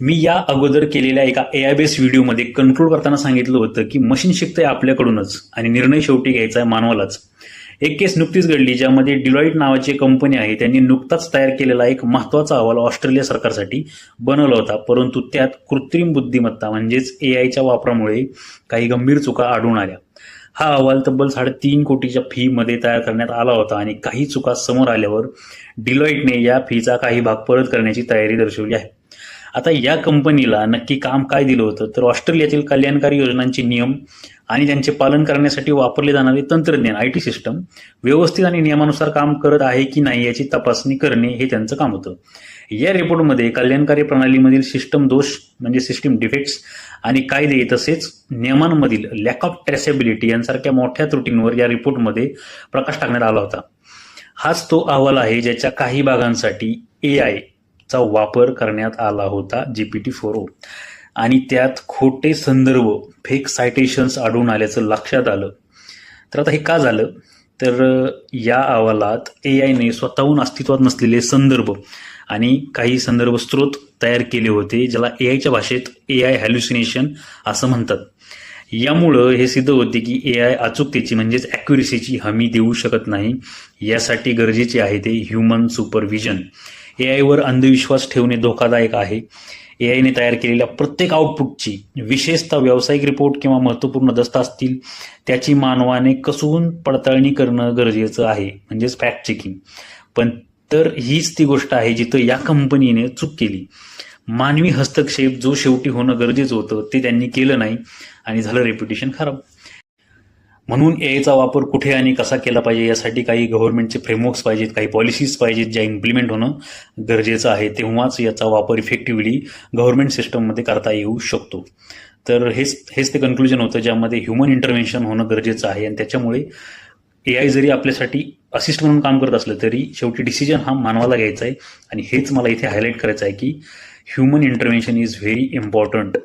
मी या अगोदर केलेल्या एका ए आय बेस व्हिडिओमध्ये कंट्रोल करताना सांगितलं होतं की मशीन शिकतंय आपल्याकडूनच आणि निर्णय शेवटी घ्यायचा आहे मानवालाच. एक केस नुकतीच घडली ज्यामध्ये डिलॉईट नावाची कंपनी आहे त्यांनी नुकताच तयार केलेला एक महत्त्वाचा अहवाल ऑस्ट्रेलिया सरकारसाठी बनवला होता. परंतु त्यात कृत्रिम बुद्धिमत्ता म्हणजेच ए आयच्या वापरामुळे काही गंभीर चुका आढळून आल्या. हा अहवाल तब्बल साडेतीन कोटीच्या फीमध्ये तयार करण्यात आला होता आणि काही चुका समोर आल्यावर डिलॉईटने या फीचा काही भाग परत करण्याची तयारी दर्शवली आहे. आता या कंपनीला नक्की काम काय दिलं होतं? तर ऑस्ट्रेलियातील कल्याणकारी योजनांचे नियम आणि त्यांचे पालन करण्यासाठी वापरले जाणारे तंत्रज्ञान आय टी सिस्टम व्यवस्थित आणि नियमानुसार काम करत आहे की नाही याची तपासणी करणे हे त्यांचं काम होतं. या रिपोर्टमध्ये कल्याणकारी प्रणालीमधील सिस्टम दोष म्हणजे सिस्टम डिफेक्ट्स आणि कायदे तसेच नियमांमधील लॅक ऑफ ट्रेसेबिलिटी यांसारख्या मोठ्या त्रुटींवर या रिपोर्टमध्ये प्रकाश टाकण्यात आला होता. हाच तो अहवाल आहे ज्याच्या काही भागांसाठी ए आय चा वापर करण्यात आला होता जीपीटी फोर ओ. आणि त्यात खोटे संदर्भ फेक सायटेशन्स आढळून आल्याचं लक्षात आलं. तर आता हे का झालं? तर या अहवालात ए आयने स्वतःहून अस्तित्वात नसलेले संदर्भ आणि काही संदर्भ स्रोत तयार केले होते ज्याला ए आयच्या भाषेत ए आय हॅल्युसिनेशन असं म्हणतात. यामुळं हे सिद्ध होते की ए आय अचूकतेची म्हणजेच ॲक्युरेसीची हमी देऊ शकत नाही. यासाठी गरजेचे आहे ते ह्युमन सुपरविजन ए आयवर अंधविश्वास ठेवणे धोकादायक आहे. ए आयने तयार केलेल्या प्रत्येक आउटपुटची विशेषतः व्यावसायिक रिपोर्ट किंवा महत्त्वपूर्ण दस्ता असतील त्याची मानवाने कसून पडताळणी करणं गरजेचं आहे म्हणजेच फॅक्ट चेकिंग पण तर हीच ती गोष्ट आहे जिथं या कंपनीने चूक केली. मानवी हस्तक्षेप जो शेवटी होणं गरजेचं होतं ते त्यांनी केलं नाही आणि झालं रेप्युटेशन खराब. म्हणून एआयचा वापर कुठे आणि कसा केला पाहिजे यासाठी काही गव्हर्नमेंटचे फ्रेमवर्क्स पाहिजेत काही पॉलिसीज पाहिजेत ज्या इम्प्लिमेंट होणं गरजेचं आहे तेव्हाच याचा वापर इफेक्टिव्हली गव्हर्नमेंट सिस्टममध्ये करता येऊ शकतो. तर हेच हेच ते कन्क्लुजन होतं ज्यामध्ये ह्युमन इंटरव्हेन्शन होणं गरजेचं आहे आणि त्याच्यामुळे ए आय जरी आपल्यासाठी असिस्ट म्हणून काम करत असलं तरी शेवटी डिसिजन हा मानवाला घ्यायचा आहे. आणि हेच मला इथे हायलाईट करायचं आहे की human intervention is very important